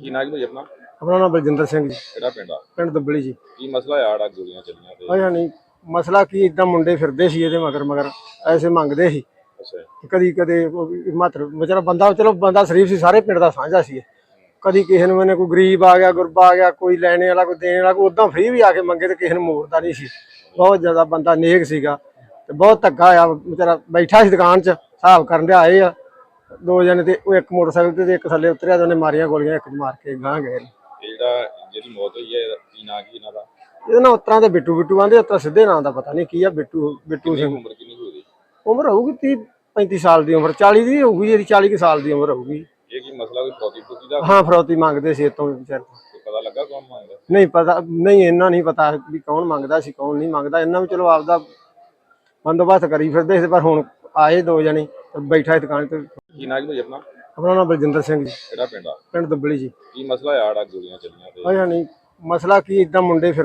ਕੀ ਨਾਮ ਹੈ ਆਪਣਾ? ਆਪਣਾ ਨਾਮ ਬਲਜਿੰਦਰ ਸਿੰਘ ਜੀ। ਕਿਹੜਾ ਪਿੰਡ ਆ? ਪਿੰਡ ਦੁੱਬਲੀ ਜੀ। ਕੀ ਮਸਲਾ ਆੜਾ ਗੋਲੀਆਂ ਚੱਲੀਆਂ ਤੇ? ਅਜਾ ਨਹੀਂ ਮਸਲਾ ਕੀ ਇਦਾਂ ਮੁੰਡੇ ਫਿਰਦੇ ਸੀ ਇਹਦੇ ਮਗਰ ਮਗਰ ਐਸੇ ਮੰਗਦੇ ਸੀ। ਅੱਛਾ। ਕਦੀ ਕਦੇ ਮਾਤਰ ਵਿਚਾਰਾ ਬੰਦਾ ਚਲੋ ਬੰਦਾ ਸ਼ਰੀਫ ਸੀ ਸਾਰੇ ਪਿੰਡ ਦਾ ਸਾਂਝਾ ਸੀ। ਕਦੀ ਕਿਸੇ ਨੂੰ ਇਹਨੇ ਕੋਈ ਗਰੀਬ ਆ ਗਿਆ ਗੁਰਬਾ ਆ ਗਿਆ ਕੋਈ ਲੈਣੇ ਵਾਲਾ ਕੋਈ ਦੇਣ ਵਾਲਾ ਕੋਈ ਉਦਾਂ ਫ੍ਰੀ ਵੀ ਆ ਕੇ ਮੰਗੇ ਤੇ ਕਿਸੇ ਨੂੰ ਮੋੜਦਾ ਨਹੀਂ ਸੀ। ਬਹੁਤ ਜ਼ਿਆਦਾ ਬੰਦਾ ਨੇਕ ਸੀਗਾ ਤੇ ਬਹੁਤ ਧੱਕਾ ਆ ਵਿਚਾਰਾ ਬੈਠਾ ਸੀ ਦੁਕਾਨ 'ਚ ਹਿਸਾਬ ਕਰਨ ਦੇ ਆਏ ਆ। ਦੋ ਜਣੇ ਤੇ ਉਹ ਇੱਕ ਮੋਟਰਸਾਈਕਲ ਤੇ ਤੇ ਇੱਕ ਥੱਲੇ ਉਤਰਿਆ ਤੇ ਉਹਨੇ ਮਾਰੀਆਂ ਗੋਲੀਆਂ ਇੱਕ ਮਾਰ ਕੇ ਗਾਂ ਗਏ। ਨੇ। ਜਿਹੜਾ ਜਿਹਦੀ ਮੌਤ ਹੋਈ ਹੈ ਇਹਦਾ ਕੀ ਨਾਂ ਕੀ ਇਹਨਾਂ ਦਾ? ਇਹਦੇ ਨਾਲ ਉਤਰਾਂ ਦੇ ਬਿੱਟੂ ਬਿੱਟੂ ਆਂਦੇ ਉਤਰਾ ਸਿੱਧੇ ਨਾਂ ਦਾ ਪਤਾ ਨਹੀਂ ਕੀ ਆ ਬਿੱਟੂ ਬਿੱਟੂ ਕਿੰਨੀ ਸਿੰਘ। ਉਮਰ ਕਿੰਨੀ ਹੋਈ ਉਮਰ ਹੋਊਗੀ 30 35 ਸਾਲ ਦੀ ਉਮਰ 40 ਦੀ ਹੋਊਗੀ ਜਿਹੜੀ 40 ਕੁ ਸਾਲ ਦੀ ਉਮਰ ਹੋਊਗੀ। ਇਹ ਕੀ ਮਸਲਾ ਕੋਈ ਫੌਜੀ ਫੁੱਜੀ ਦਾ? ਹਾਂ ਫਰੌਤੀ ਮੰਗਦੇ ਸੀ ਇਤੋਂ ਵਿਚਾਰ ਕੋਈ ਪਤਾ ਲੱਗਾ ਕੌਣ ਮੰਗਦਾ? ਨਹੀਂ ਪਤਾ ਨਹੀਂ ਇਹਨਾਂ ਨਹੀਂ ਪਤਾ ਵੀ ਕੌਣ ਮੰਗਦਾ ਸੀ ਕੌਣ ਨਹੀਂ ਮੰਗਦਾ। ਇਹਨਾਂ ਵੀ ਚਲੋ ਆਪਦਾ ਬੰਦੋਬਸਤ ਕਰੀ ਫਿਰਦੇ ਸੀ ਪਰ ਹੁਣ ਆਏ ਦੋ ਜਣੇ। ਬੈਠਾ ਸੀ ਦੁਕਾਨ ਤੇ। ਕੀ ਨਾਮ ਹੈ ਆਪਣਾ? ਆਪਣਾ ਨਾਮ ਬਲਜਿੰਦਰ ਸਿੰਘ ਜੀ। ਕਿਹੜਾ ਪਿੰਡ ਆ? ਪਿੰਡ ਦੁੱਬਲੀ ਜੀ। ਕੀ ਮਸਲਾ ਆੜਾ ਗੋਲੀਆਂ ਚੱਲੀਆਂ ਤੇ? ਅਜਾ ਨਹੀਂ ਮਸਲਾ ਕੀ ਇਦਾਂ ਮੁੰਡੇ ਫਿਰ